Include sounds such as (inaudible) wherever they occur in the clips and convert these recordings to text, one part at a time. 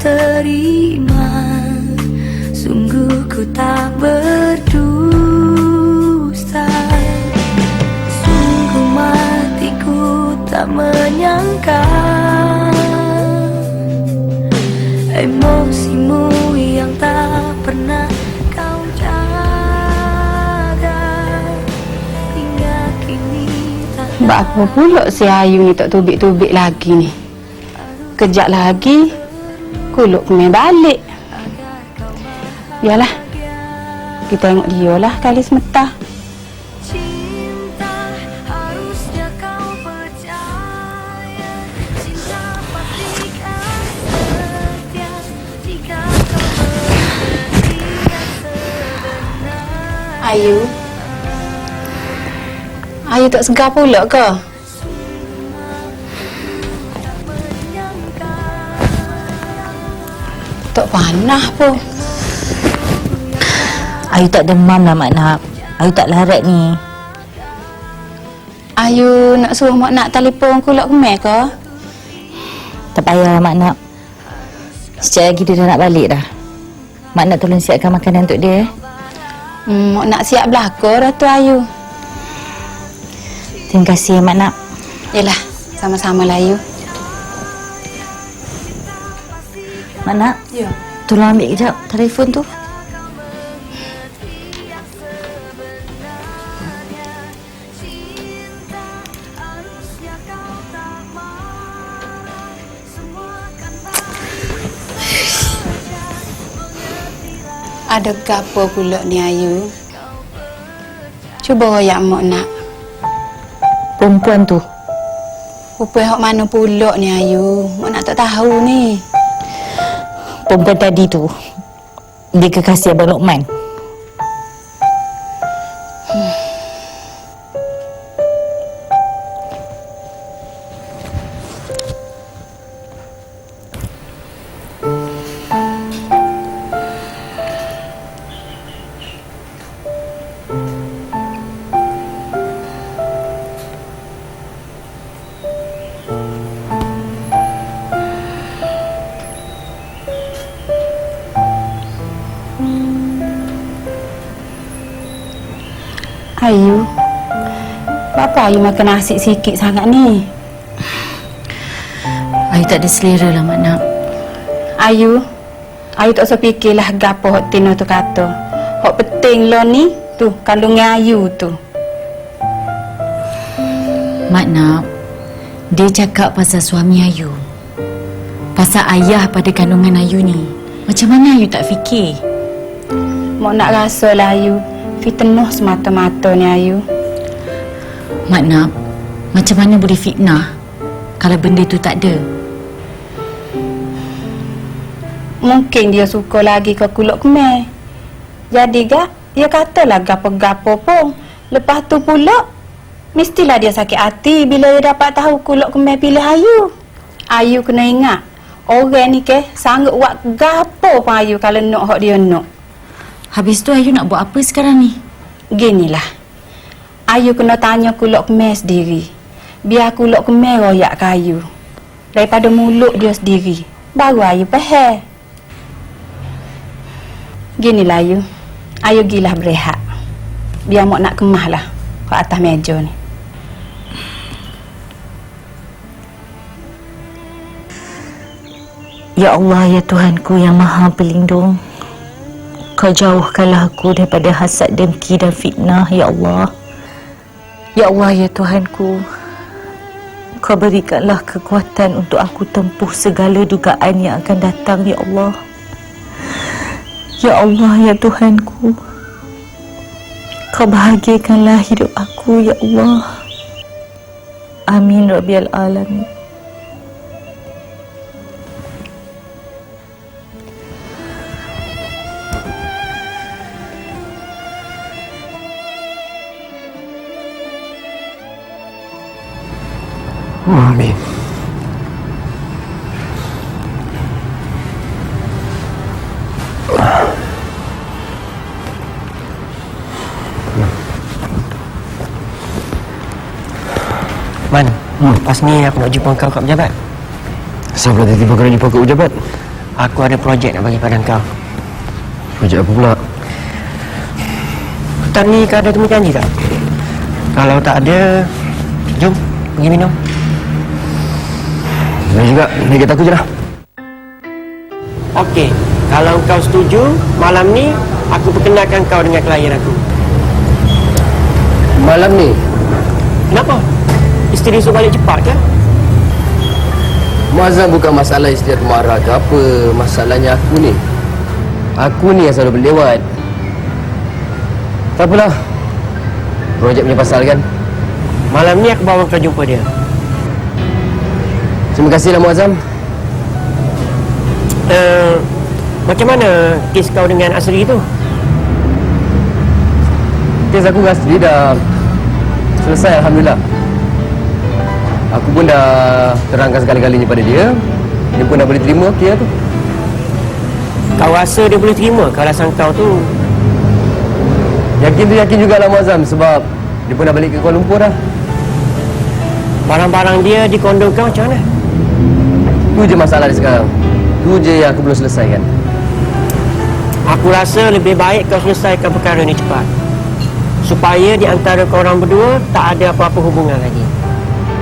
terima. Sungguh ku tak berdusta. Sungguh matiku tak menyangka. Emosimu yang tak pernah Sebab apa pula si Ayu ni tak tubik-tubik lagi ni? Kejap lagi, kuluk kemai balik. Biarlah, kita tengok dia lah kali sebenar Ayu. Ayu tak segar pula ke? Panah pun. Ayu tak demam lah Mak Nak. Ayu tak larat ni. Ayu nak suruh mak nak telefon kuluk kemai ke? Tak payah Mak Nak. Sekejap lagi dia dah nak balik dah. Mak Nak tolong siapkan makanan untuk dia. eh. Hmm, mak nak siap belakang dah tu Ayu. Terima kasih Mak Nak. Yelah, sama-sama lah Ayu. Mak Nak, Ya. Tolong ambil kejap telefon tu. Ada gapo pula ni Ayu? Cuba royak mak nak. Perempuan tu. Rupa hok mana pula ni Ayu? Mak nak tak tahu ni. Perempuan tadi tu. Dia kekasih Abang Lokman. Ayu. Apa Ayu makan nasi sikit sangat ni? Ayu tak ada selera lah Mak Nak. Ayu. Ayu tak usah fikirlah gapo hok Tino tu kata. Hok penting lo ni tu kandungan Ayu tu. Mak Nak, dia cakap pasal suami Ayu. Pasal ayah pada kandungan Ayu ni. Macam mana Ayu tak fikir? Mak nak rasa lah Ayu. Fitnah semata-mata ni Ayu. Mak Nak, macam mana boleh fitnah kalau benda tu tak ada? Mungkin dia suka lagi ke kuluk kemai. Jadi gak, dia katalah gapo-gapo pun. Lepas tu pula, mestilah dia sakit hati bila dia dapat tahu kuluk kemai pilih Ayu. Ayu kena ingat, orang ni ke sanggup buat gapo pun Ayu kalau nak hak dia nak. Habis tu Ayu nak buat apa sekarang ni? Ginilah. Ayu kena tanya kuluk kemai sendiri. Biar kuluk kemai royak ke Ayu. Daripada mulut dia sendiri. Baru Ayu faham. Ginilah Ayu. Ayu gilah berehat. Biar mak nak kemah lah. Ke atas meja ni. Ya Allah, ya Tuhanku yang maha pelindung. Kau jauhkanlah aku daripada hasad, dengki dan fitnah, Ya Allah. Ya Allah, ya Tuhanku. Kau berikanlah kekuatan untuk aku tempuh segala dugaan yang akan datang, Ya Allah. Ya Allah, ya Tuhanku. Kau bahagiakanlah hidup aku, Ya Allah. Amin, Rabbil Alamin. Man, hmm. pas ni aku nak jumpa kau kat pejabat. Siapa tiba-tiba kena jumpa kat pejabat? Aku ada projek nak bagi pada kau. Projek apa pula? Petang ni kau ada temu janji tak? Kalau tak ada, jom pergi minum. Saya juga, ni kata aku je lah. Okey, kalau kau setuju, malam ni aku perkenalkan kau dengan klien aku. Malam ni, Kenapa? Isteri suruh balik cepat ke? Muazzam bukan masalah isteri aku marah ke apa. Masalahnya aku ni. Aku ni yang selalu berlewat. Tak apalah. Projek punya pasal kan. Malam ni aku bawa kau jumpa dia. Terima kasihlah Muazzam. Uh, macam mana kes kau dengan Asri tu? Kes aku dengan Astri dah selesai Alhamdulillah. Aku pun dah terangkan segala-galanya pada dia. Dia pun dah boleh terima okey tu. Kau rasa dia boleh terima kalau alasan kau tu Yakin tu yakin jugalah Muazzam sebab dia pun dah balik ke Kuala Lumpur dah. barang-barang dia di kondo kau macam mana? Tu je masalah dia sekarang. Tu je yang aku belum selesaikan. Aku rasa lebih baik kau selesaikan perkara ni cepat. Supaya di antara korang berdua tak ada apa-apa hubungan lagi.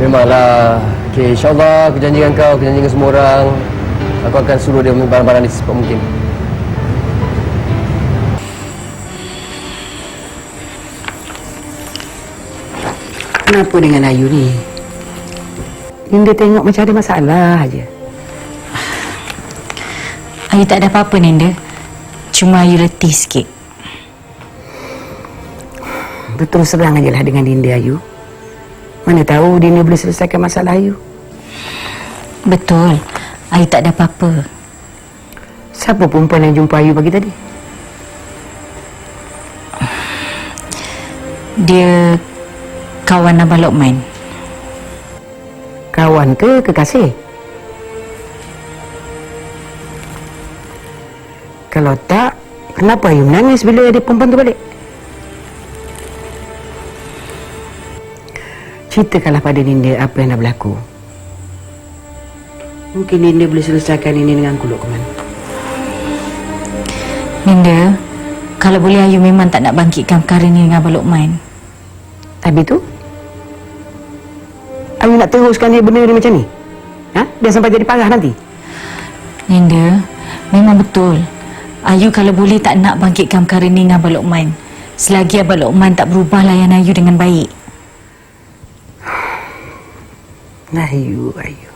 Memanglah. Okey, insyaAllah aku janji dengan kau, aku janji dengan semua orang. Aku akan suruh dia ambil barang-barang ni secepat mungkin. Kenapa dengan Ayu ni? Linda tengok macam ada masalah aja. (sighs) Ayu tak ada apa-apa, Ninda. Cuma Ayu letih sikit. Betul serang aja lah dengan Linda Ayu. Mana tahu Linda boleh selesaikan masalah Ayu. Betul. Ayu tak ada apa-apa. Siapa perempuan yang jumpa Ayu pagi tadi? Dia kawan Abang Lokman. Kawan ke kekasih? Kalau tak, kenapa Ayu menangis bila ada perempuan tu balik? Ceritakanlah pada Linda apa yang dah berlaku. Mungkin Linda boleh selesaikan ini dengan kuluk keman. Ninda, kalau boleh Ayu memang tak nak bangkitkan perkara ni dengan Abang Lokman. Habis tu? Ayu nak teruskan dia benda ni macam ni? Ha? Dia sampai jadi parah nanti? Ninda, memang betul. Ayu kalau boleh tak nak bangkitkan perkara ni dengan Abang Lokman. Selagi Abang Lokman tak berubah layan Ayu dengan baik. Ayu, Ayu.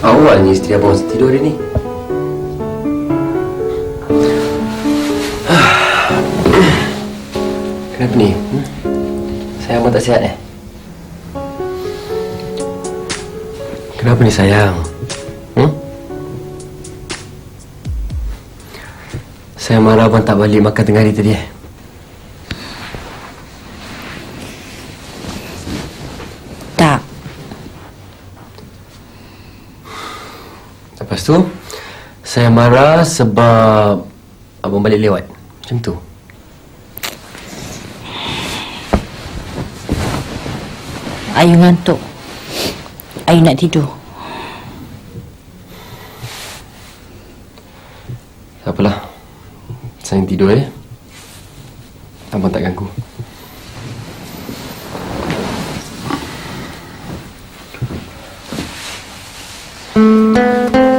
Awalnya isteri abang tidur hari ni. Kenapa ni? Hmm? Sayang abang tak sihat eh? Kenapa ni sayang? Hmm? Saya marah abang tak balik makan tengah hari tadi eh? Tak. Lepas tu Saya marah sebab Abang balik lewat Macam tu Ayu ngantuk. Ayu nak tidur. Tak apalah. Saya tidur eh. Abang tak ganggu. Hei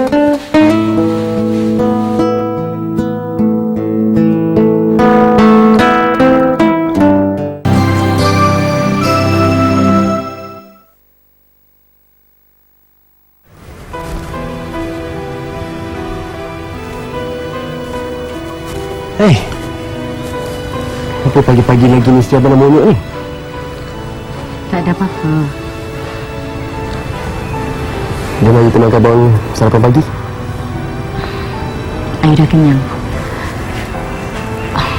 Apa pagi-pagi lagi ni Setiap nak monok ni Tak ada apa-apa. Dia nak tenang abang sarapan pagi. Ayu dah kenyang. Ah,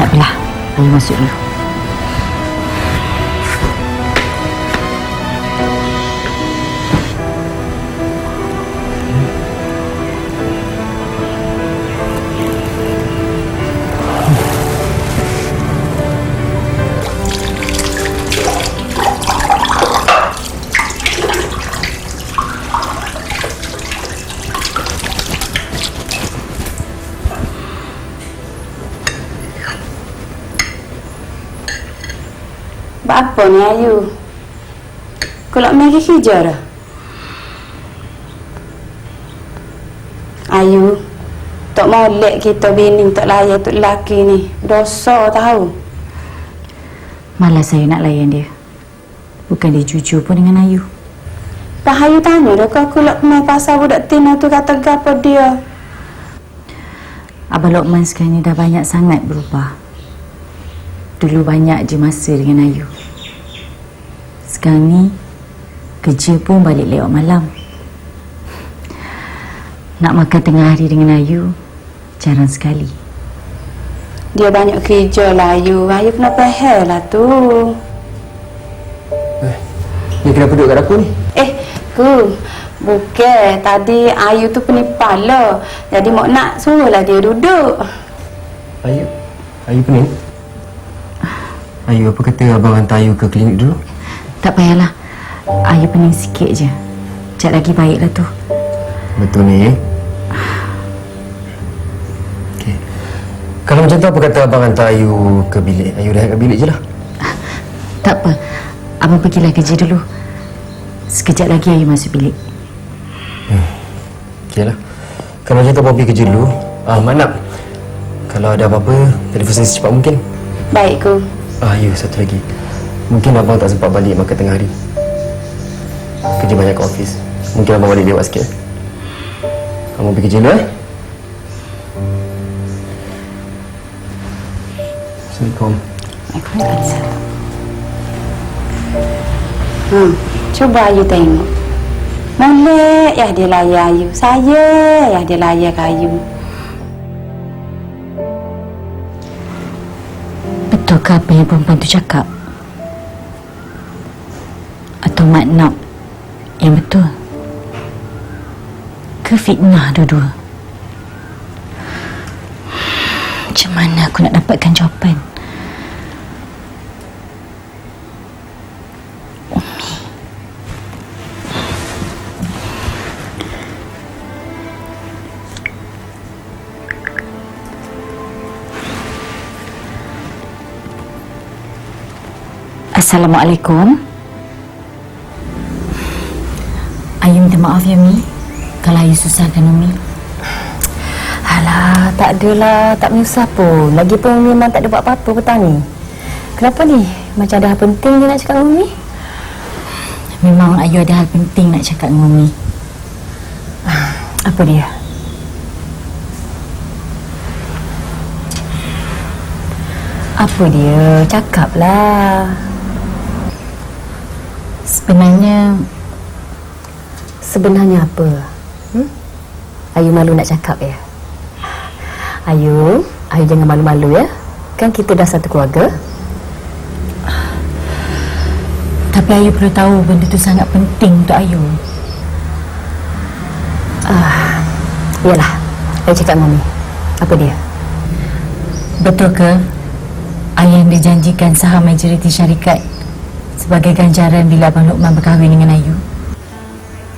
Tak apalah. Ayu masuk dulu. Buat apa ni Ayu? Kalau Maggie hijau dah. Ayu, tak molek kita bini tak layan tu lelaki ni. Dosa tahu. Malas saya nak layan dia. Bukan dia jujur pun dengan Ayu. Dah Ayu tanya dah kau aku nak main pasal budak Tina tu kata gapo dia. Abang Lokman sekarang ni dah banyak sangat berubah. Dulu banyak je masa dengan Ayu. Sekarang ni kerja pun balik lewat malam. Nak makan tengah hari dengan Ayu jarang sekali. Dia banyak kerja lah Ayu. Ayu kena pahal lah tu. Ni kenapa duduk kat dapur ni? Eh, ku. Bukan. Tadi Ayu tu penipal lah. Jadi mak nak suruhlah dia duduk. Ayu. Ayu pening. Ayu, apa kata abang hantar Ayu ke klinik dulu? Tak payahlah. Ayu pening sikit je. Sekejap lagi baiklah tu. Betul ni. Okey. Kalau macam tu apa kata abang hantar Ayu ke bilik? Ayu rehat kat bilik je lah. Tak apa. Abang pergilah kerja dulu. Sekejap lagi Ayu masuk bilik. Okey lah. Kalau macam tu abang pergi kerja dulu. Ah, Mak Nak. Kalau ada apa-apa, telefon saya secepat mungkin. Baik ku. Ah, ya, satu lagi. Mungkin abang tak sempat balik makan tengah hari. Kerja banyak kat office. Mungkin abang balik lewat sikit. Abang pergi kerja dulu eh. Assalamualaikum. Hmm. Cuba Ayu tengok. Molek ya dia layan Ayu. Saya ya dia layan ke Ayu. Betulkah apa yang perempuan tu cakap? Mak Nak yang betul? Ke fitnah dua-dua? Macam mana aku nak dapatkan jawapan? Assalamualaikum. Maaf ya Mi. Kalau Ayu susahkan Umi. Alah, tak adalah. Tak menyusah pun. Lagipun memang tak ada buat apa-apa petang ni. Kenapa ni? Macam ada hal penting je nak cakap dengan Umi? Memang Ayu ada hal penting nak cakap dengan Umi. Apa dia? Apa dia? Cakaplah. Sebenarnya Sebenarnya apa? Hmm? Ayu malu nak cakap ya? Ayu, Ayu jangan malu-malu ya. Kan kita dah satu keluarga. tapi Ayu perlu tahu benda tu sangat penting untuk Ayu. Yalah, Ayu cakap Umi. Apa dia? Betul ke Ayah dijanjikan saham majoriti syarikat sebagai ganjaran bila Abang Lokman berkahwin dengan Ayu?